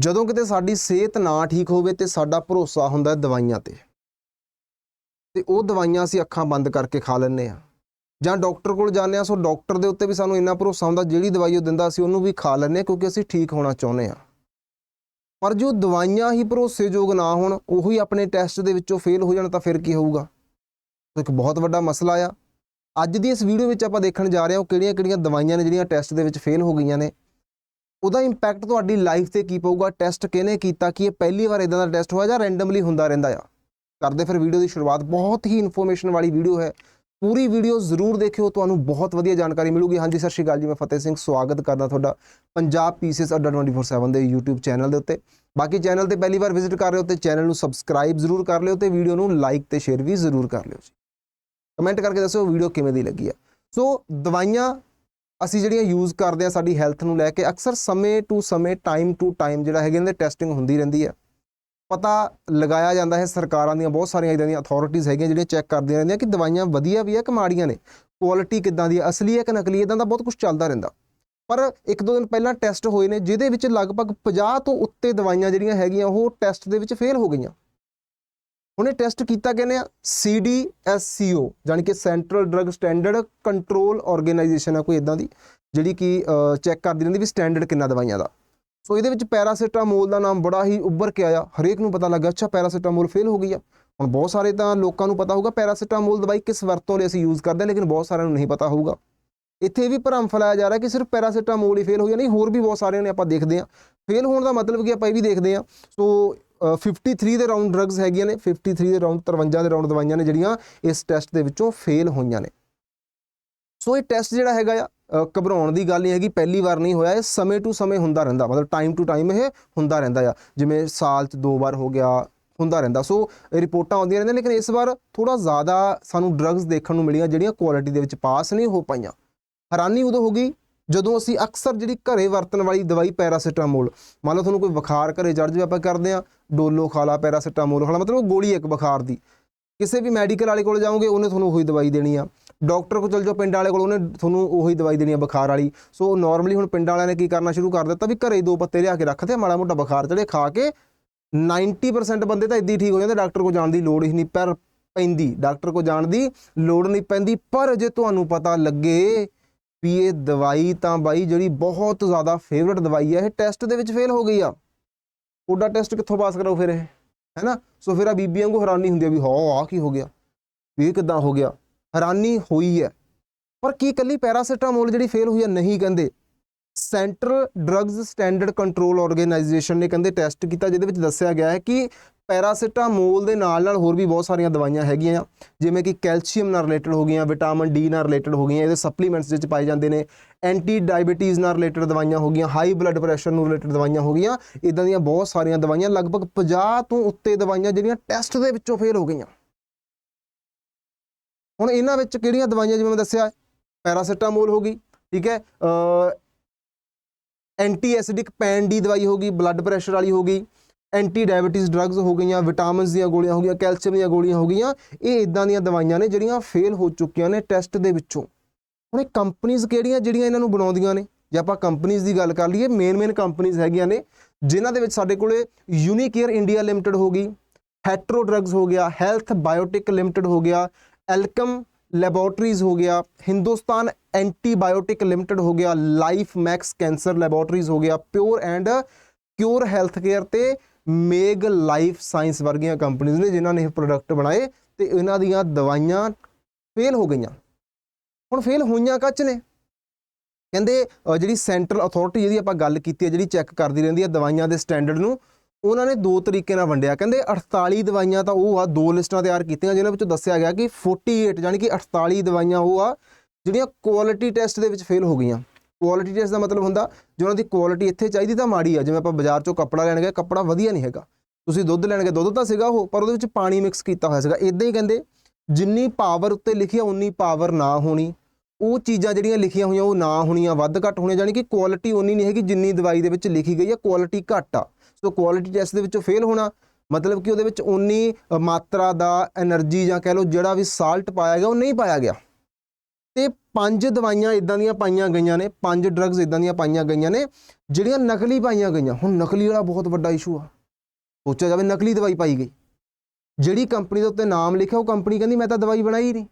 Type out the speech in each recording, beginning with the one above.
ਜਦੋਂ ਕਿਤੇ ਸਾਡੀ ਸਿਹਤ ਨਾ ਠੀਕ ਹੋਵੇ ਤੇ ਸਾਡਾ ਭਰੋਸਾ ਹੁੰਦਾ ਦਵਾਈਆਂ ਤੇ। ਤੇ ਉਹ ਦਵਾਈਆਂ ਅਸੀਂ ਅੱਖਾਂ ਬੰਦ ਕਰਕੇ ਖਾ ਲੈਂਦੇ ਆ ਜਾਂ ਡਾਕਟਰ ਕੋਲ ਜਾਂਦੇ ਆ ਸੋ ਡਾਕਟਰ ਦੇ ਉੱਤੇ ਵੀ ਸਾਨੂੰ ਇੰਨਾ ਭਰੋਸਾ ਹੁੰਦਾ, ਜਿਹੜੀ ਦਵਾਈ ਉਹ ਦਿੰਦਾ ਅਸੀਂ ਉਹਨੂੰ ਵੀ ਖਾ ਲੈਂਦੇ ਆ ਕਿਉਂਕਿ ਅਸੀਂ ਠੀਕ ਹੋਣਾ ਚਾਹੁੰਦੇ ਆ ਪਰ ਜੋ ਦਵਾਈਆਂ ਹੀ ਭਰੋਸੇਯੋਗ ਨਾ ਹੋਣ, ਉਹੀ ਆਪਣੇ ਟੈਸਟ ਦੇ ਵਿੱਚੋਂ ਫੇਲ ਹੋ ਜਾਣ ਤਾਂ ਫਿਰ ਕੀ ਹੋਊਗਾ? ਸੋ ਇੱਕ ਬਹੁਤ ਵੱਡਾ ਮਸਲਾ ਆ। ਅੱਜ ਦੀ ਇਸ ਵੀਡੀਓ ਵਿੱਚ ਆਪਾਂ ਦੇਖਣ ਜਾ ਰਹੇ ਹਾਂ ਉਹ ਕਿਹੜੀਆਂ-ਕਿਹੜੀਆਂ ਦਵਾਈਆਂ ਨੇ ਜਿਹੜੀਆਂ ਟੈਸਟ ਦੇ ਵਿੱਚ ਫੇਲ ਹੋ ਗਈਆਂ ਨੇ। ਉਹਦਾ ਇੰਪੈਕਟ ਤੁਹਾਡੀ ਲਾਈਫ ਤੇ ਕੀ ਪਊਗਾ? ਟੈਸਟ ਕਿਹਨੇ ਕੀਤਾ? ਕੀ ਇਹ ਪਹਿਲੀ ਵਾਰ ਇਦਾਂ ਦਾ ਟੈਸਟ ਹੋਇਆ ਜਾਂ ਰੈਂਡਮਲੀ ਹੁੰਦਾ ਰਹਿੰਦਾ ਆ? ਕਰਦੇ ਫਿਰ ਵੀਡੀਓ ਦੀ ਸ਼ੁਰੂਆਤ। ਬਹੁਤ ਹੀ ਇਨਫੋਰਮੇਸ਼ਨ ਵਾਲੀ ਵੀਡੀਓ ਹੈ। ਪੂਰੀ ਵੀਡੀਓ ਜ਼ਰੂਰ ਦੇਖਿਓ। ਤੁਹਾਨੂੰ ਬਹੁਤ ਵਧੀਆ ਜਾਣਕਾਰੀ ਮਿਲੂਗੀ। ਹਾਂਜੀ, ਸਤਿ ਸ਼੍ਰੀ ਅਕਾਲ ਜੀ। ਮੈਂ ਫਤਿਹ ਸਿੰਘ। ਸਵਾਗਤ ਕਰਦਾ ਤੁਹਾਡਾ ਪੰਜਾਬ ਪੀਸੀਐਸ ਅੱਡਾ 24/7 ਦੇ YouTube ਚੈਨਲ ਦੇ ਉੱਤੇ। ਬਾਕੀ ਚੈਨਲ ਤੇ ਪਹਿਲੀ ਵਾਰ ਵਿਜ਼ਿਟ ਕਰ ਰਹੇ ਹੋ ਤੇ ਚੈਨਲ ਨੂੰ ਸਬਸਕ੍ਰਾਈਬ ਜ਼ਰੂਰ ਕਰ ਲਿਓ ਤੇ ਵੀਡੀਓ ਨੂੰ ਲਾਈਕ ਤੇ ਸ਼ੇਅਰ ਵੀ ਜ਼ਰੂਰ ਕਰ ਲਿਓ ਜੀ। ਕਮੈਂਟ ਕਰਕੇ ਦੱਸੋ ਵੀਡੀਓ ਕਿਵੇਂ ਦੀ ਲੱਗੀ ਆ। ਸੋ ਦਵਾਈਆਂ ਅਸੀਂ ਜਿਹੜੀਆਂ ਯੂਜ਼ ਕਰਦੇ ਆ ਸਾਡੀ ਹੈਲਥ ਨੂੰ ਲੈ ਕੇ, ਅਕਸਰ ਸਮੇਂ ਟੂ ਸਮੇਂ ਟਾਈਮ ਟੂ ਟਾਈਮ ਜਿਹੜਾ ਹੈਗੇ ਇਹਦੇ ਟੈਸਟਿੰਗ ਹੁੰਦੀ ਰਹਿੰਦੀ ਹੈ ਪਤਾ ਲਗਾਇਆ ਜਾਂਦਾ ਹੈ, ਸਰਕਾਰਾਂ ਦੀਆਂ ਬਹੁਤ ਸਾਰੀਆਂ ਇਦਾਂ ਦੀਆਂ ਅਥਾਰਟੀਆਂ ਹੈਗੀਆਂ ਜਿਹੜੀਆਂ ਚੈੱਕ ਕਰਦੀਆਂ ਰਹਿੰਦੀਆਂ ਕਿ ਦਵਾਈਆਂ ਵਧੀਆ ਵੀ ਹੈ ਕਿ ਮਾੜੀਆਂ ਨੇ ਕੁਆਲਿਟੀ ਕਿੱਦਾਂ ਦੀ ਹੈ ਅਸਲੀ ਹੈ ਕਿ ਨਕਲੀ ਇਦਾਂ ਦਾ ਬਹੁਤ ਕੁਝ ਚੱਲਦਾ ਰਹਿੰਦਾ। ਪਰ ਇੱਕ ਦੋ ਦਿਨ ਪਹਿਲਾਂ ਟੈਸਟ ਹੋਏ ਨੇ, ਜਿਹਦੇ ਵਿੱਚ ਲਗਭਗ 50 ਤੋਂ ਉੱਤੇ ਦਵਾਈਆਂ ਜਿਹੜੀਆਂ ਹੈਗੀਆਂ, ਉਹ ਟੈਸਟ ਦੇ ਵਿੱਚ ਫੇਲ ਹੋ ਗਈਆਂ। ਹੁਣ ਇਹ ਟੈਸਟ ਕੀਤਾ ਕਹਿੰਦੇ ਆ? CDSCO ਜਾਣੀ ਕਿ central drug standard control organisation ਆ, ਕੋਈ ਇਦਾਂ ਦੀ, ਜਿਹੜੀ ਕਿ ਚੈੱਕ ਕਰਦੀ ਰਹਿੰਦੀ ਵੀ ਸਟੈਂਡਰਡ ਕਿੰਨਾ ਦਵਾਈਆਂ ਦਾ। ਸੋ ਇਹਦੇ ਵਿੱਚ ਪੈਰਾਸੀਟਾਮੋਲ ਦਾ ਨਾਮ ਬੜਾ ਹੀ ਉੱਭਰ ਕੇ ਆਇਆ। ਹਰੇਕ ਨੂੰ ਪਤਾ ਲੱਗਾ, ਅੱਛਾ, ਪੈਰਾਸੀਟਾਮੋਲ ਫੇਲ ਹੋ ਗਈ ਆ। ਹੁਣ ਬਹੁਤ ਸਾਰੇ ਤਾਂ ਲੋਕਾਂ ਨੂੰ ਪਤਾ ਹੋਊਗਾ, ਪੈਰਾਸੀਟਾਮੋਲ ਦਵਾਈ ਕਿਸ ਵਰਤੋਂ ਲਈ ਅਸੀਂ ਯੂਜ਼ ਕਰਦੇ ਹਾਂ ਲੇਕਿਨ ਬਹੁਤ ਸਾਰਿਆਂ ਨੂੰ ਨਹੀਂ ਪਤਾ ਹੋਊਗਾ। ਇੱਥੇ ਇਹ ਵੀ ਭਰਮ ਫੈਲਾਇਆ ਜਾ ਰਿਹਾ ਕਿ ਸਿਰਫ ਪੈਰਾਸੀਟਾਮੋਲ ਹੀ ਫੇਲ ਹੋਈ ਆ। ਨਹੀਂ, ਹੋਰ ਵੀ ਬਹੁਤ ਸਾਰਿਆਂ ਨੇ ਆਪਾਂ ਦੇਖਦੇ ਹਾਂ ਫੇਲ ਹੋਣ ਦਾ ਮਤਲਬ ਕੀ ਆਪਾਂ ਇਹ ਵੀ ਦੇਖਦੇ ਹਾਂ ਸੋ 53 ਦੇ ਰਾਉਂਡ ਡਰੱਗਸ ਹੈਗੀਆਂ ਨੇ 53 ਦੇ ਰਾਉਂਡ 53 ਦੇ ਰਾਉਂਡ ਦਵਾਈਆਂ ਨੇ ਜਿਹੜੀਆਂ ਇਸ ਟੈਸਟ ਦੇ ਵਿੱਚੋਂ ਫੇਲ ਹੋਈਆਂ ਨੇ। ਸੋ ਇਹ ਟੈਸਟ ਜਿਹੜਾ ਹੈਗਾ ਆ ਘਬਰਾਉਣ ਦੀ ਗੱਲ ਨਹੀਂ ਹੈਗੀ, ਪਹਿਲੀ ਵਾਰ ਨਹੀਂ ਹੋਇਆ, ਇਹ ਸਮੇਂ ਟੂ ਸਮੇਂ ਹੁੰਦਾ ਰਹਿੰਦਾ, ਮਤਲਬ ਟਾਈਮ ਟੂ ਟਾਈਮ ਇਹ ਹੁੰਦਾ ਰਹਿੰਦਾ ਆ। ਜਿਵੇਂ ਸਾਲ 'ਚ ਦੋ ਵਾਰ ਹੋ ਗਿਆ, ਹੁੰਦਾ ਰਹਿੰਦਾ। ਸੋ ਇਹ ਰਿਪੋਰਟਾਂ ਆਉਂਦੀਆਂ ਰਹਿੰਦੀਆਂ, ਲੇਕਿਨ ਇਸ ਵਾਰ ਥੋੜਾ ਜ਼ਿਆਦਾ ਸਾਨੂੰ ਡਰੱਗਸ ਦੇਖਣ ਨੂੰ ਮਿਲੀਆਂ, ਜਿਹੜੀਆਂ ਕੁਆਲਿਟੀ ਦੇ ਵਿੱਚ ਪਾਸ ਨਹੀਂ ਹੋ ਪਾਈਆਂ। ਹੈਰਾਨੀ ਉਦੋਂ ਹੋ ਗਈ, ਜਦੋਂ ਅਸੀਂ ਅਕਸਰ ਜਿਹੜੀ ਘਰੇ ਵਰਤਣ ਵਾਲੀ ਦਵਾਈ ਪੈਰਾਸੀਟਾਮੋਲ ਮੰਨ ਲਓ ਤੁਹਾਨੂੰ ਕੋਈ ਬੁਖਾਰ ਘਰੇ ਚੜ ਜਾਵੇ, ਆਪਾਂ ਕਰਦੇ ਆ ਡੋਲੋ ਖਾ ਲਾ, ਪੈਰਾਸੀਟਾਮੋਲ ਖਾ ਲਾ, ਮਤਲਬ ਗੋਲੀ ਇੱਕ ਬੁਖਾਰ ਦੀ। ਕਿਸੇ ਵੀ ਮੈਡੀਕਲ ਵਾਲੇ ਕੋਲ ਜਾਓਗੇ, ਉਹਨੇ ਤੁਹਾਨੂੰ ਉਹੀ ਦਵਾਈ ਦੇਣੀ ਆ। ਡਾਕਟਰ ਕੋਲ ਚਲ ਜਾਓ, ਪਿੰਡ ਵਾਲੇ ਕੋਲ, ਉਹਨੇ ਤੁਹਾਨੂੰ ਉਹੀ ਦਵਾਈ ਦੇਣੀ ਆ ਬੁਖਾਰ ਵਾਲੀ। ਸੋ ਨਾਰਮਲੀ ਹੁਣ ਪਿੰਡ ਵਾਲਿਆਂ ਨੇ ਕੀ ਕਰਨਾ ਸ਼ੁਰੂ ਕਰ ਦਿੱਤਾ ਵੀ ਘਰੇ ਹੀ ਦੋ ਪੱਤੇ ਲਿਆ ਕੇ ਰੱਖਦੇ ਮਾੜਾ ਮੋਟਾ ਬੁਖਾਰ ਚੜੇ ਖਾ ਕੇ 90% ਬੰਦੇ ਤਾਂ ਇਦਾਂ ਹੀ ਠੀਕ ਹੋ ਜਾਂਦੇ, ਡਾਕਟਰ ਕੋਲ ਜਾਣ ਦੀ ਲੋੜ ਹੀ ਨਹੀਂ ਪਰ ਪੈਂਦੀ। ਡਾਕਟਰ ਕੋਲ ਜਾਣ ਦੀ ਲੋੜ ਨਹੀਂ ਪੈਂਦੀ, ਪਰ ਜੇ ਤੁਹਾਨੂੰ ਪਤਾ ਲੱਗੇ ਵੀ ਇਹ ਦਵਾਈ ਤਾਂ ਬਾਈ ਜਿਹੜੀ ਬਹੁਤ ਜ਼ਿਆਦਾ ਫੇਵਰਟ ਦਵਾਈ ਹੈ ਇਹ ਟੈਸਟ ਦੇ ਵਿੱਚ ਫੇਲ ਹੋ ਗਈ ਆ। ਤੁਹਾਡਾ ਟੈਸਟ ਕਿੱਥੋਂ ਪਾਸ ਕਰਾਓ ਫਿਰ ਇਹ? ਹੈਨਾ? ਸੋ ਫਿਰ ਆ ਬੀਬੀਆਂ ਨੂੰ ਹੈਰਾਨੀ ਹੁੰਦੀ ਆ ਵੀ ਹਾਂ ਆ ਕੀ ਹੋ ਗਿਆ? ਵੀ ਇਹ ਕਿਦਾਂ ਹੋ ਗਿਆ? ਹੈਰਾਨੀ ਹੋਈ ਹੈ। ਪਰ ਕੀ ਕੱਲੀ ਪੈਰਾਸੀਟਾਮੋਲ ਜਿਹੜੀ ਫੇਲ ਹੋਈ ਹੈ ਨਹੀਂ ਕਹਿੰਦੇ। Central drugs standard control organisation ਨੇ ਕਹਿੰਦੇ ਟੈਸਟ ਕੀਤਾ, ਜਿਹਦੇ ਵਿੱਚ ਦੱਸਿਆ ਗਿਆ ਹੈ ਕਿ ਪੈਰਾਸੀਟਾਮੋਲ ਦੇ ਨਾਲ ਨਾਲ ਹੋਰ ਵੀ ਬਹੁਤ ਸਾਰੀਆਂ ਦਵਾਈਆਂ ਹੈਗੀਆਂ, ਜਿਵੇਂ ਕਿ ਕੈਲਸ਼ੀਅਮ ਨਾਲ ਰਿਲੇਟਡ ਹੋ ਗਈਆਂ, ਵਿਟਾਮਿਨ ਡੀ ਨਾਲ ਰਿਲੇਟਡ ਹੋ ਗਈਆਂ, ਇਹਦੇ ਸਪਲੀਮੈਂਟਸ ਵਿੱਚ ਪਾਏ ਜਾਂਦੇ ਨੇ ਐਂਟੀ ਡਾਇਬੀਟੀਜ਼ ਨਾਲ ਰਿਲੇਟਡ ਦਵਾਈਆਂ ਹੋ ਗਈਆਂ, ਹਾਈ ਬਲੱਡ ਪ੍ਰੈਸ਼ਰ ਨੂੰ ਰਿਲੇਟਡ ਦਵਾਈਆਂ ਹੋ ਗਈਆਂ ਇਦਾਂ ਦੀਆਂ ਬਹੁਤ ਸਾਰੀਆਂ ਦਵਾਈਆਂ, ਲਗਭਗ 50 ਤੋਂ ਉੱਤੇ ਦਵਾਈਆਂ ਜਿਹੜੀਆਂ ਟੈਸਟ ਦੇ ਵਿੱਚੋਂ ਫੇਲ ਹੋ ਗਈਆਂ। ਹੁਣ ਇਹਨਾਂ ਵਿੱਚ ਕਿਹੜੀਆਂ ਦਵਾਈਆਂ, ਜਿਵੇਂ ਮੈਂ ਦੱਸਿਆ, ਪੈਰਾਸੀਟਾਮੋਲ ਹੋ ਗਈ, ਠੀਕ ਹੈ ਐਂਟੀ ਐਸਿਡਿਕ ਪੈਨ ਡੀ ਦਵਾਈ ਹੋ ਗਈ ਬਲੱਡ ਪ੍ਰੈਸ਼ਰ ਵਾਲੀ ਹੋ ਗਈ ਐਂਟੀ ਡਾਇਬੀਟੀਜ਼ ਡਰੱਗਸ ਹੋ ਗਈਆਂ ਵਿਟਾਮਿਨਸ ਦੀਆਂ ਗੋਲੀਆਂ ਹੋ ਗਈਆਂ ਕੈਲਸ਼ੀਅਮ ਦੀਆਂ ਗੋਲੀਆਂ ਹੋ ਗਈਆਂ, ਇਹ ਇਦਾਂ ਦੀਆਂ ਦਵਾਈਆਂ ਨੇ ਜਿਹੜੀਆਂ ਫੇਲ ਹੋ ਚੁੱਕੀਆਂ ਨੇ ਟੈਸਟ ਦੇ ਵਿੱਚੋਂ। ਹੁਣ ਇਹ ਕੰਪਨੀਆਂ ਕਿਹੜੀਆਂ ਜਿਹੜੀਆਂ ਇਹਨਾਂ ਨੂੰ ਬਣਾਉਂਦੀਆਂ ਨੇ? ਜੇ ਆਪਾਂ ਕੰਪਨੀਆਂ ਦੀ ਗੱਲ ਕਰ ਲਈਏ ਮੇਨ ਮੇਨ ਕੰਪਨੀਆਂ ਹੈਗੀਆਂ ਨੇ, ਜਿਨ੍ਹਾਂ ਦੇ ਵਿੱਚ ਸਾਡੇ ਕੋਲੇ ਯੂਨੀਕੇਅਰ ਇੰਡੀਆ ਲਿਮਟਿਡ ਹੋ ਗਈ ਹੈਟਰੋ ਡਰੱਗਸ ਹੋ ਗਿਆ ਹੈਲਥ ਬਾਇਓਟਿਕ ਲਿਮਟਿਡ ਹੋ ਗਿਆ ਐਲਕਮ ਲੈਬੋਰਟਰੀਜ਼ ਹੋ ਗਿਆ ਹਿੰਦੁਸਤਾਨ ਐਂਟੀਬਾਇਓਟਿਕ ਲਿਮਟਿਡ ਹੋ ਗਿਆ, ਲਾਈਫ ਮੈਕਸ ਕੈਂਸਰ ਲੈਬੋਰਟਰੀਜ਼ ਹੋ ਗਿਆ, pure and cure health care ਤੇ ਮੇਗ ਲਾਈਫ ਸਾਇੰਸ ਵਰਗੀਆਂ ਕੰਪਨੀਆਂ ਨੇ ਜਿਨ੍ਹਾਂ ਨੇ ਇਹ ਪ੍ਰੋਡਕਟ ਬਣਾਏ ਤੇ ਇਹਨਾਂ ਦੀਆਂ ਦਵਾਈਆਂ ਫੇਲ ਹੋ ਗਈਆਂ। ਹੁਣ ਫੇਲ ਹੋਈਆਂ ਕੱਚ ਨੇ। ਕਹਿੰਦੇ ਜਿਹੜੀ ਸੈਂਟਰਲ ਅਥਾਰਟੀ ਜਿਹਦੀ ਆਪਾਂ ਗੱਲ ਕੀਤੀ ਹੈ, ਜਿਹੜੀ ਚੈੱਕ ਕਰਦੀ ਰਹਿੰਦੀ ਹੈ ਦਵਾਈਆਂ ਦੇ ਸਟੈਂਡਰਡ ਨੂੰ, ਉਹਨਾਂ ਨੇ ਦੋ ਤਰੀਕੇ ਨਾਲ ਵੰਡਿਆ। ਕਹਿੰਦੇ 48 ਦਵਾਈਆਂ ਤਾਂ ਉਹ ਆ, ਦੋ ਲਿਸਟਾਂ ਤਿਆਰ ਕੀਤੀਆਂ ਜਿਨ੍ਹਾਂ ਵਿੱਚੋਂ ਦੱਸਿਆ ਗਿਆ ਕਿ 48 ਯਾਨੀ ਕਿ 48 ਦਵਾਈਆਂ ਉਹ ਆ ਜਿਹੜੀਆਂ ਕੁਆਲਿਟੀ ਟੈਸਟ ਦੇ ਵਿੱਚ ਫੇਲ ਹੋ ਗਈਆਂ। ਕੁਆਲਿਟੀ ਟੈਸਟ ਦਾ ਮਤਲਬ ਹੁੰਦਾ, ਜੇ ਉਹਨਾਂ ਦੀ ਕੁਆਲਿਟੀ ਇੱਥੇ ਚਾਹੀਦੀ ਤਾਂ ਮਾੜੀ ਆ, ਜਿਵੇਂ ਆਪਾਂ ਬਾਜ਼ਾਰ ਚੋਂ ਕੱਪੜਾ ਲੈਣ ਗਏ, ਕੱਪੜਾ ਵਧੀਆ ਨਹੀਂ ਹੈਗਾ। ਤੁਸੀਂ ਦੁੱਧ ਲੈਣ ਗਏ, ਦੁੱਧ ਤਾਂ ਸੀਗਾ ਉਹ, ਪਰ ਉਹਦੇ ਵਿੱਚ ਪਾਣੀ ਮਿਕਸ ਕੀਤਾ ਹੋਇਆ ਸੀਗਾ। ਇਦਾਂ ਹੀ ਕਹਿੰਦੇ, ਜਿੰਨੀ ਪਾਵਰ ਉੱਤੇ ਲਿਖਿਆ ਉਨੀ ਪਾਵਰ ਨਾ ਹੋਣੀ। ਉਹ ਚੀਜ਼ਾਂ ਜਿਹੜੀਆਂ ਲਿਖੀਆਂ ਹੋਈਆਂ, ਉਹ ਨਾ ਹੋਣੀਆਂ, ਵੱਧ ਘੱਟ ਹੋਣੀਆਂ ਯਾਨੀ ਕਿ ਕੁਆਲਿਟੀ ਉਨੀ ਨਹੀਂ ਹੈਗੀ ਜਿੰਨੀ ਦਵਾਈ ਦੇ ਵਿੱਚ ਲਿਖੀ ਗਈ ਹੈ ਕੁਆਲਿਟੀ ਘੱਟ ਆ। ਸੋ ਕੁਆਲਿਟੀ ਟੈਸਟ ਦੇ ਵਿੱਚੋਂ ਫੇਲ ਹੋਣਾ, ਮਤਲਬ ਕਿ ਉਹਦੇ ਵਿੱਚ ਉਨੀ ਮਾਤਰਾ ਦਾ એનર્ਜੀ ਜਾਂ ਕਹਿ ਲਓ ਜਿਹੜਾ ਵੀ ਸਾਲਟ ਪਾਇਆ ਗਿਆ, ਉਹ ਨਹੀਂ ਪਾਇਆ ਗਿਆ। ਤੇ ਪੰਜ ਦਵਾਈਆਂ ਇਦਾਂ ਦੀਆਂ ਪਾਈਆਂ ਗਈਆਂ ਨੇ, ਪੰਜ ਡਰੱਗਸ ਇਦਾਂ ਦੀਆਂ ਪਾਈਆਂ ਗਈਆਂ ਨੇ, ਜਿਹੜੀਆਂ ਨਕਲੀ ਪਾਈਆਂ ਗਈਆਂ। ਹੁਣ ਨਕਲੀ ਵਾਲਾ ਬਹੁਤ ਵੱਡਾ ਇਸ਼ੂ ਆ। ਸੋਚਿਆ ਜਾਵੇ ਨਕਲੀ ਦਵਾਈ ਪਾਈ ਗਈ। ਜਿਹੜੀ ਕੰਪਨੀ ਦੇ ਉੱਤੇ ਨਾਮ ਲਿਖਿਆ, ਉਹ ਕੰਪਨੀ ਕਹਿੰਦੀ ਮੈਂ ਤਾਂ ਦਵਾਈ ਬਣਾਈ ਨਹੀਂ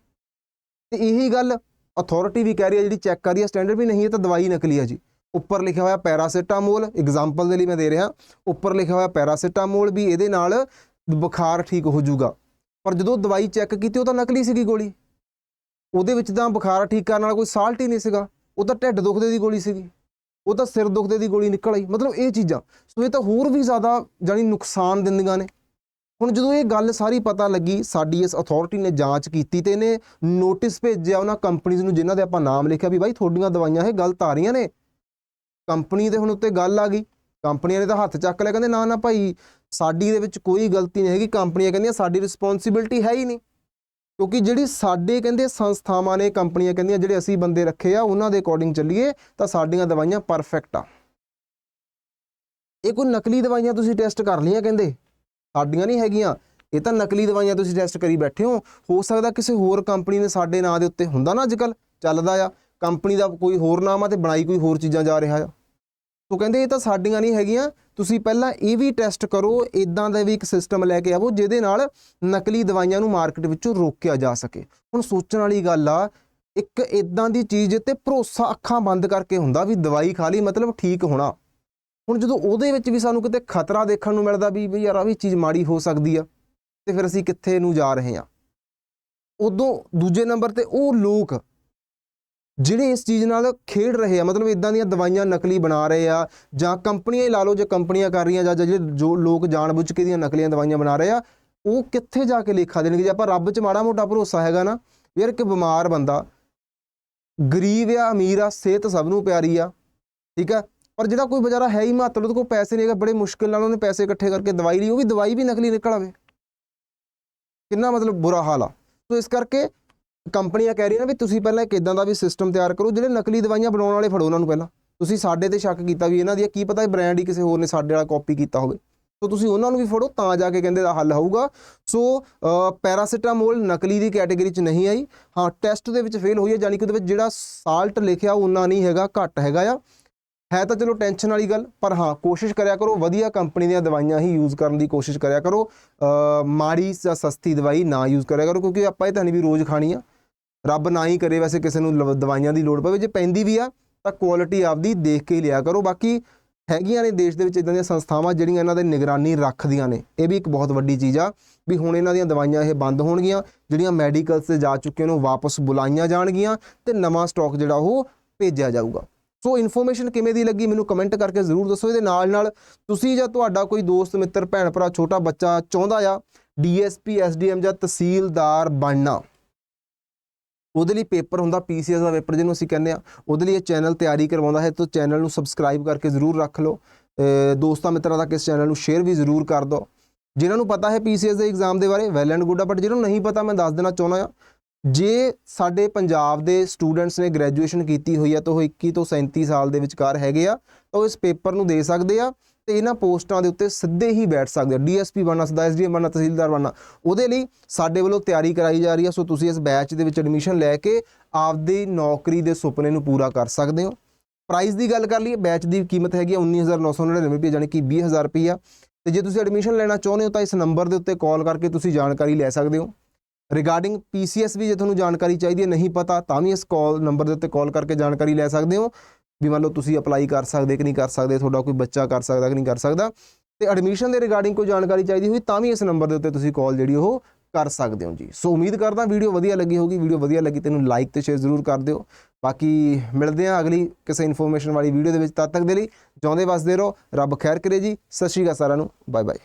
ਤੇ ਇਹੀ ਗੱਲ ਅਥਾਰਟੀ ਵੀ ਕਹਿ ਰਹੀ ਹੈ ਜਿਹੜੀ ਚੈੱਕ ਕਰ ਰਹੀ ਹੈ ਸਟੈਂਡਰਡ ਵੀ ਨਹੀਂ ਹੈ ਤਾਂ ਦਵਾਈ ਨਕਲੀ ਹੈ ਜੀ। ਉੱਪਰ ਲਿਖਿਆ ਹੋਇਆ ਪੈਰਾਸੀਟਾਮੋਲ ਐਗਜ਼ਾਮਪਲ ਦੇ ਲਈ ਮੈਂ ਦੇ ਰਿਹਾ। ਉੱਪਰ ਲਿਖਿਆ ਹੋਇਆ ਪੈਰਾਸੀਟਾਮੋਲ ਵੀ ਇਹਦੇ ਨਾਲ ਬੁਖਾਰ ਠੀਕ ਹੋ ਜਾਊਗਾ। ਪਰ ਜਦੋਂ ਦਵਾਈ ਚੈੱਕ ਕੀਤੀ, ਉਹ ਤਾਂ ਨਕਲੀ ਸੀਗੀ ਗੋਲੀ। ਉਹਦੇ ਵਿੱਚ ਤਾਂ ਬੁਖਾਰ ਠੀਕ ਕਰਨ ਵਾਲਾ ਕੋਈ ਸਾਲਟ ਹੀ ਨਹੀਂ ਸੀਗਾ। ਉਹ ਤਾਂ ਢਿੱਡ ਦੁਖਦੇ ਦੀ ਗੋਲੀ ਸੀਗੀ। ਉਹ ਤਾਂ ਸਿਰ ਦੁਖਦੇ ਦੀ ਗੋਲੀ ਨਿਕਲ ਆਈ। ਮਤਲਬ ਇਹ ਚੀਜ਼ਾਂ। ਸੋ ਇਹ ਤਾਂ ਹੋਰ ਵੀ ਜ਼ਿਆਦਾ ਜਾਨੀ ਨੁਕਸਾਨ ਦਿੰਦੀਆਂ ਨੇ। ਹੁਣ ਜਦੋਂ ਇਹ ਗੱਲ ਸਾਰੀ ਪਤਾ ਲੱਗੀ, ਸਾਡੀ ਇਸ ਅਥਾਰਟੀ ਨੇ ਜਾਂਚ ਕੀਤੀ ਤੇ ਇਹਨੇ ਨੋਟਿਸ ਭੇਜਿਆ ਉਹਨਾਂ ਕੰਪਨੀਆਂ ਨੂੰ, ਜਿਨ੍ਹਾਂ ਦੇ ਆਪਾਂ ਨਾਮ ਲਿਖਿਆ ਵੀ ਬਾਈ ਤੁਹਾਡੀਆਂ ਦਵਾਈਆਂ ਇਹ ਗਲਤ ਆ ਰਹੀਆਂ ਨੇ। ਕੰਪਨੀ ਦੇ ਹੁਣ ਉੱਤੇ ਗੱਲ ਆ ਗਈ। ਕੰਪਨੀਆਂ ਨੇ ਤਾਂ ਹੱਥ ਚੱਕ ਲਿਆ, ਕਹਿੰਦੇ ਨਾ ਨਾ ਭਾਈ, ਸਾਡੀ ਦੇ ਵਿੱਚ ਕੋਈ ਗਲਤੀ ਨਹੀਂ ਹੈਗੀ। ਕੰਪਨੀਆਂ ਕਹਿੰਦੀਆਂ ਸਾਡੀ ਰਿਸਪੌਂਸਿਬਿਲਟੀ ਹੈ ਹੀ ਨਹੀਂ। ਕਿਉਂਕਿ ਜਿਹੜੀ ਸਾਡੇ ਕਹਿੰਦੇ ਸੰਸਥਾਵਾਂ ਨੇ, ਕੰਪਨੀਆਂ ਕਹਿੰਦੀਆਂ ਜਿਹੜੇ ਅਸੀਂ ਬੰਦੇ ਰੱਖੇ ਆ, ਉਹਨਾਂ ਦੇ ਅਕੋਰਡਿੰਗ ਚੱਲੀਏ ਤਾਂ ਸਾਡੀਆਂ ਦਵਾਈਆਂ ਪਰਫੈਕਟ ਆ। ਇਹ ਕੋਈ ਨਕਲੀ ਦਵਾਈਆਂ ਤੁਸੀਂ ਟੈਸਟ ਕਰ ਲਈਆਂ ਕਹਿੰਦੇ? ਸਾਡੀਆਂ ਨਹੀਂ ਹੈਗੀਆਂ। ਇਹ ਤਾਂ ਨਕਲੀ ਦਵਾਈਆਂ ਤੁਸੀਂ ਟੈਸਟ ਕਰੀ ਬੈਠੇ ਹੋ। ਹੋ ਸਕਦਾ ਕਿਸੇ ਹੋਰ ਕੰਪਨੀ ਨੇ ਸਾਡੇ ਨਾਂ ਦੇ ਉੱਤੇ ਹੁੰਦਾ ਨਾ ਅੱਜਕੱਲ ਚੱਲਦਾ ਆ। ਕੰਪਨੀ ਦਾ ਕੋਈ ਹੋਰ ਨਾਮ ਆ ਤੇ ਬਣਾਈ ਕੋਈ ਹੋਰ ਚੀਜ਼ਾਂ ਜਾ ਰਿਹਾ ਆ। ਤੋ ਕਹਿੰਦੇ ਇਹ ਤਾਂ ਸਾਡੀਆਂ ਨਹੀਂ ਹੈਗੀਆਂ। ਤੁਸੀਂ ਪਹਿਲਾਂ ਇਹ ਵੀ ਟੈਸਟ ਕਰੋ ਇਦਾਂ ਦਾ ਵੀ ਇੱਕ ਸਿਸਟਮ ਲੈ ਕੇ ਆਵੋ, ਜਿਹਦੇ ਨਾਲ ਨਕਲੀ ਦਵਾਈਆਂ ਨੂੰ ਮਾਰਕੀਟ ਵਿੱਚੋਂ ਰੋਕਿਆ ਜਾ ਸਕੇ। ਹੁਣ ਸੋਚਣ ਵਾਲੀ ਗੱਲ ਆ, ਇੱਕ ਇਦਾਂ ਦੀ ਚੀਜ਼ ਤੇ ਭਰੋਸਾ ਅੱਖਾਂ ਬੰਦ ਕਰਕੇ ਹੁੰਦਾ ਵੀ ਦਵਾਈ ਖਾ ਲਈ, ਮਤਲਬ ਠੀਕ ਹੋਣਾ। ਹੁਣ ਜਦੋਂ ਉਹਦੇ ਵਿੱਚ ਵੀ ਸਾਨੂੰ ਕਿਤੇ ਖਤਰਾ ਦੇਖਣ ਨੂੰ ਮਿਲਦਾ ਵੀ ਵੀ ਯਾਰ ਆ ਵੀ ਚੀਜ਼ ਮਾੜੀ ਹੋ ਸਕਦੀ ਆ, ਤੇ ਫਿਰ ਅਸੀਂ ਕਿੱਥੇ ਨੂੰ ਜਾ ਰਹੇ ਹਾਂ ਉਦੋਂ ਦੂਜੇ ਨੰਬਰ ਤੇ ਉਹ ਲੋਕ ਜਿਹੜੇ ਇਸ ਚੀਜ਼ ਨਾਲ ਖੇਡ ਰਹੇ ਆ, ਮਤਲਬ ਇਦਾਂ ਦੀਆਂ ਦਵਾਈਆਂ ਨਕਲੀ ਬਣਾ ਰਹੇ ਆ, ਜਾਂ ਕੰਪਨੀਆਂ ਹੀ ਲਾ ਲਓ ਜੇ ਕੰਪਨੀਆਂ ਕਰ ਰਹੀਆਂ, ਜਾਂ ਜਾਂ ਜਿਹੜੇ ਜੋ ਲੋਕ ਜਾਣਬੁੱਝ ਕੇ ਦੀਆਂ ਨਕਲੀਆਂ ਦਵਾਈਆਂ ਬਣਾ ਰਹੇ ਆ, ਉਹ ਕਿੱਥੇ ਜਾ ਕੇ ਲੇਖਾ ਦੇਣਗੇ? ਜੇ ਆਪਾਂ ਰੱਬ 'ਚ ਮਾੜਾ ਮੋਟਾ ਭਰੋਸਾ ਹੈਗਾ ਨਾ ਯਾਰ ਕਿ ਬਿਮਾਰ ਬੰਦਾ ਗਰੀਬ ਆ, ਅਮੀਰ ਆ, ਸਿਹਤ ਸਭ ਨੂੰ ਪਿਆਰੀ ਆ, ਠੀਕ ਆ, ਪਰ ਜਿਹੜਾ ਕੋਈ ਵਿਚਾਰਾ ਹੈ ਹੀ ਮਾਤਰ ਉਹਦੇ ਕੋਲ ਪੈਸੇ ਨਹੀਂ ਹੈਗਾ, ਬੜੇ ਮੁਸ਼ਕਿਲ ਨਾਲ ਉਹਨੇ ਪੈਸੇ ਇਕੱਠੇ ਕਰਕੇ ਦਵਾਈ ਲਈ, ਉਹ ਵੀ ਦਵਾਈ ਵੀ ਨਕਲੀ ਨਿਕਲ ਆਵੇ। ਕਿੰਨਾ ਮਤਲਬ ਬੁਰਾ ਹਾਲ ਆ। ਸੋ ਇਸ ਕਰਕੇ ਕੰਪਨੀਆਂ ਕਹਿ ਰਹੀਆਂ ਨੇ ਵੀ ਤੁਸੀਂ ਪਹਿਲਾਂ ਇੱਕ ਇਦਾਂ ਦਾ ਵੀ ਸਿਸਟਮ ਤਿਆਰ ਕਰੋ, ਜਿਹੜੇ ਨਕਲੀ ਦਵਾਈਆਂ ਬਣਾਉਣ ਵਾਲੇ ਫੜੋ ਉਹਨਾਂ ਨੂੰ ਪਹਿਲਾਂ। ਤੁਸੀਂ ਸਾਡੇ ਤੇ ਸ਼ੱਕ ਕੀਤਾ ਵੀ ਇਹਨਾਂ ਦੀ, ਕੀ ਪਤਾ ਇਹ ਬ੍ਰਾਂਡ ਹੀ ਕਿਸੇ ਹੋਰ ਨੇ ਸਾਡੇ ਵਾਲਾ ਕਾਪੀ ਕੀਤਾ ਹੋਵੇ। ਸੋ ਤੁਸੀਂ ਉਹਨਾਂ ਨੂੰ ਵੀ ਫੜੋ, ਤਾਂ ਜਾ ਕੇ ਕਹਿੰਦੇ ਦਾ ਹੱਲ ਹੋਊਗਾ ਸੋ ਪੈਰਾਸੀਟਾਮੋਲ ਨਕਲੀ ਦੀ ਕੈਟਾਗਰੀ 'ਚ ਨਹੀਂ ਆਈ। ਹਾਂ ਟੈਸਟ ਦੇ ਵਿੱਚ ਫੇਲ ਹੋਈ ਹੈ ਜਾਨੀ ਕਿ ਉਹਦੇ ਵਿੱਚ ਜਿਹੜਾ ਸਾਲਟ ਲਿਖਿਆ ਉਹਨਾਂ ਨਹੀਂ ਹੈਗਾ, ਘੱਟ ਹੈਗਾ ਆ। ਹੈ ਤਾਂ ਚਲੋ ਟੈਨਸ਼ਨ ਵਾਲੀ ਗੱਲ, ਪਰ ਹਾਂ, ਕੋਸ਼ਿਸ਼ ਕਰਿਆ ਕਰੋ, ਵਧੀਆ ਕੰਪਨੀ ਦੀਆਂ ਦਵਾਈਆਂ ਹੀ ਯੂਜ਼ ਕਰਨ ਦੀ ਕੋਸ਼ਿਸ਼ ਕਰਿਆ ਕਰੋ। ਮਾੜੀ ਜਾਂ ਸਸਤੀ ਦਵਾਈ ਨਾ ਯੂਜ਼ ਕਰਿਆ ਕਰੋ, ਕਿਉਂਕਿ ਆਪਾਂ ਇਹ ਤਾਂ ਨਹੀਂ ਵੀ ਰੋਜ਼ ਖਾਣੀ ਆ। ਰੱਬ ਨਾ ਹੀ ਕਰੇ ਵੈਸੇ ਕਿਸੇ ਨੂੰ ਲਵ- ਦਵਾਈਆਂ ਦੀ ਲੋੜ ਪਵੇ, ਜੇ ਪੈਂਦੀ ਵੀ ਆ, ਤਾਂ ਕੁਆਲਿਟੀ ਆਪਦੀ ਦੇਖ ਕੇ ਹੀ ਲਿਆ ਕਰੋ। ਬਾਕੀ ਹੈਗੀਆਂ ਨੇ ਦੇਸ਼ ਦੇ ਵਿੱਚ ਇਦਾਂ ਦੀਆਂ ਸੰਸਥਾਵਾਂ ਜਿਹੜੀਆਂ ਇਹਨਾਂ ਦੇ ਨਿਗਰਾਨੀ ਰੱਖਦੀਆਂ ਨੇ। ਇਹ ਵੀ ਇੱਕ ਬਹੁਤ ਵੱਡੀ ਚੀਜ਼ ਆ ਵੀ ਹੁਣ ਇਹਨਾਂ ਦੀਆਂ ਦਵਾਈਆਂ ਇਹ ਬੰਦ ਹੋਣਗੀਆਂ, ਜਿਹੜੀਆਂ ਮੈਡੀਕਲਸ ਤੇ ਜਾ ਚੁੱਕੀਆਂ ਨੂੰ ਵਾਪਸ ਬੁਲਾਈਆਂ ਜਾਣਗੀਆਂ ਤੇ ਨਵਾਂ ਸਟਾਕ ਜਿਹੜਾ ਉਹ ਭੇਜਿਆ ਜਾਊਗਾ। ਸੋ ਇਨਫੋਰਮੇਸ਼ਨ ਕਿਵੇਂ ਦੀ ਲੱਗੀ ਮੈਨੂੰ ਕਮੈਂਟ ਕਰਕੇ ਜ਼ਰੂਰ ਦੱਸੋ। ਇਹਦੇ ਨਾਲ ਨਾਲ ਤੁਸੀਂ ਜਾਂ ਤੁਹਾਡਾ ਕੋਈ ਦੋਸਤ, ਮਿੱਤਰ ਭੈਣ ਭਰਾ ਛੋਟਾ ਬੱਚਾ ਚਾਹੁੰਦਾ ਆ ਡੀਐਸਪੀ ਐਸਡੀਐਮ ਜਾਂ ਤਹਿਸੀਲਦਾਰ ਬਣਨਾ। ਉਹਦੇ ਲਈ ਪੇਪਰ ਹੁੰਦਾ, ਪੀਸੀਐਸ ਦਾ ਪੇਪਰ ਜਿਹਨੂੰ ਅਸੀਂ ਕਹਿੰਦੇ ਆ ਉਹਦੇ ਲਈ ਇਹ ਚੈਨਲ ਤਿਆਰੀ ਕਰਵਾਉਂਦਾ ਹੈ, ਤਾਂ ਚੈਨਲ ਨੂੰ ਸਬਸਕ੍ਰਾਈਬ ਕਰਕੇ ਜ਼ਰੂਰ ਰੱਖ ਲਓ। ਦੋਸਤਾਂ ਮਿੱਤਰਾਂ ਤੱਕ ਇਸ ਚੈਨਲ ਨੂੰ ਸ਼ੇਅਰ ਵੀ ਜ਼ਰੂਰ ਕਰ ਦਿਓ। ਜਿਨ੍ਹਾਂ ਨੂੰ ਪਤਾ ਹੈ ਪੀਸੀਐਸ ਦੇ ਐਗਜ਼ਾਮ ਦੇ ਬਾਰੇ ਵੈਲ ਐਂਡ ਗੁੱਡ ਆ ਬਟ ਜਿਹਨਾਂ ਨੂੰ ਨਹੀਂ ਪਤਾ, ਮੈਂ ਦੱਸ ਦੇਣਾ ਚਾਹੁੰਦਾ ਆ ਜੇ ਸਾਡੇ ਪੰਜਾਬ ਦੇ ਸਟੂਡੈਂਟਸ ਨੇ ਗ੍ਰੈਜੂਏਸ਼ਨ ਕੀਤੀ ਹੋਈ ਆ, ਤਾਂ ਉਹ 21 ਤੋਂ 37 ਸਾਲ ਦੇ ਵਿਚਕਾਰ ਹੈਗੇ ਆ, ਤਾਂ ਉਹ ਇਸ ਪੇਪਰ ਨੂੰ ਦੇ ਸਕਦੇ ਆ। ਤੇ ਇਹਨਾਂ ਪੋਸਟਾਂ ਦੇ ਉੱਤੇ ਸਿੱਧੇ ਹੀ ਬੈਠ ਸਕਦੇ ਆ। ਡੀਐਸਪੀ ਬਣਨਾ ਸਦਾ ਐਸਡੀਐਮ ਬਣਨਾ, ਤਹਿਸੀਲਦਾਰ ਬਣਨਾ, ਉਹਦੇ ਲਈ ਸਾਡੇ ਵੱਲੋਂ ਤਿਆਰੀ ਕਰਾਈ ਜਾ ਰਹੀ ਹੈ ਸੋ ਤੁਸੀਂ ਇਸ ਬੈਚ ਦੇ ਵਿੱਚ ਐਡਮਿਸ਼ਨ ਲੈ ਕੇ ਆਪਦੀ ਨੌਕਰੀ ਦੇ ਸੁਪਨੇ ਨੂੰ ਪੂਰਾ ਕਰ ਸਕਦੇ ਹੋ। ਪ੍ਰਾਈਸ ਦੀ ਗੱਲ ਕਰ ਲਈਏ, ਬੈਚ ਦੀ ਕੀਮਤ ਹੈਗੀ ਆ 19999 ਰੁਪਏ ਯਾਨੀ ਕਿ 20000 ਰੁਪਈਆ ਤੇ ਜੇ ਤੁਸੀਂ ਐਡਮਿਸ਼ਨ ਲੈਣਾ ਚਾਹੁੰਦੇ ਹੋ ਤਾਂ ਇਸ ਨੰਬਰ ਦੇ ਉੱਤੇ ਕਾਲ ਕਰਕੇ ਤੁਸੀਂ ਜਾਣਕਾਰੀ ਲੈ ਸਕਦੇ ਹੋ। ਰਿਗਾਰਡਿੰਗ ਪੀਸੀਐਸ ਵੀ ਜੇ ਤੁਹਾਨੂੰ ਜਾਣਕਾਰੀ ਚਾਹੀਦੀ ਹੈ, ਨਹੀਂ ਪਤਾ ਤਾਂ ਵੀ ਇਸ ਕਾਲ, ਨੰਬਰ ਦੇ ਉੱਤੇ ਕਾਲ ਕਰਕੇ ਜਾਣਕਾਰੀ ਲੈ ਸਕਦੇ ਹੋ। ਵੀ ਮੰਨ ਲਓ ਤੁਸੀਂ ਅਪਲਾਈ ਕਰ ਸਕਦੇ ਕਿ ਨਹੀਂ ਕਰ ਸਕਦੇ, ਤੁਹਾਡਾ ਕੋਈ ਬੱਚਾ ਕਰ ਸਕਦਾ ਕਿ ਨਹੀਂ ਕਰ ਸਕਦਾ, ਤੇ ਐਡਮਿਸ਼ਨ ਦੇ ਰਿਗਾਰਡਿੰਗ ਕੋਈ ਜਾਣਕਾਰੀ ਚਾਹੀਦੀ ਹੋਈ ਤਾਂ ਵੀ ਇਸ ਨੰਬਰ ਦੇ ਉੱਤੇ ਤੁਸੀਂ ਕਾਲ ਜਿਹੜੀ ਉਹ ਕਰ ਸਕਦੇ ਹੋ ਜੀ। ਸੋ ਉਮੀਦ ਕਰਦਾ ਵੀਡੀਓ ਵਧੀਆ ਲੱਗੀ ਹੋਗੀ ਵੀਡੀਓ ਵਧੀਆ ਲੱਗੀ ਤੈਨੂੰ ਲਾਈਕ ਤੇ ਸ਼ੇਅਰ ਜ਼ਰੂਰ ਕਰ ਦਿਓ। ਬਾਕੀ ਮਿਲਦੇ ਹਾਂ ਅਗਲੀ ਕਿਸੇ ਇਨਫੋਰਮੇਸ਼ਨ ਵਾਲੀ ਵੀਡੀਓ ਦੇ ਵਿੱਚ ਤਦ ਤੱਕ ਦੇ ਲਈ, ਜਿਉਂਦੇ ਵਸਦੇ ਰਹੋ, ਰੱਬ ਖੈਰ ਕਰੇ ਜੀ, ਸਤਿ ਸ਼੍ਰੀ ਅਕਾਲ ਸਾਰਿਆਂ ਨੂੰ ਬਾਏ ਬਾਏ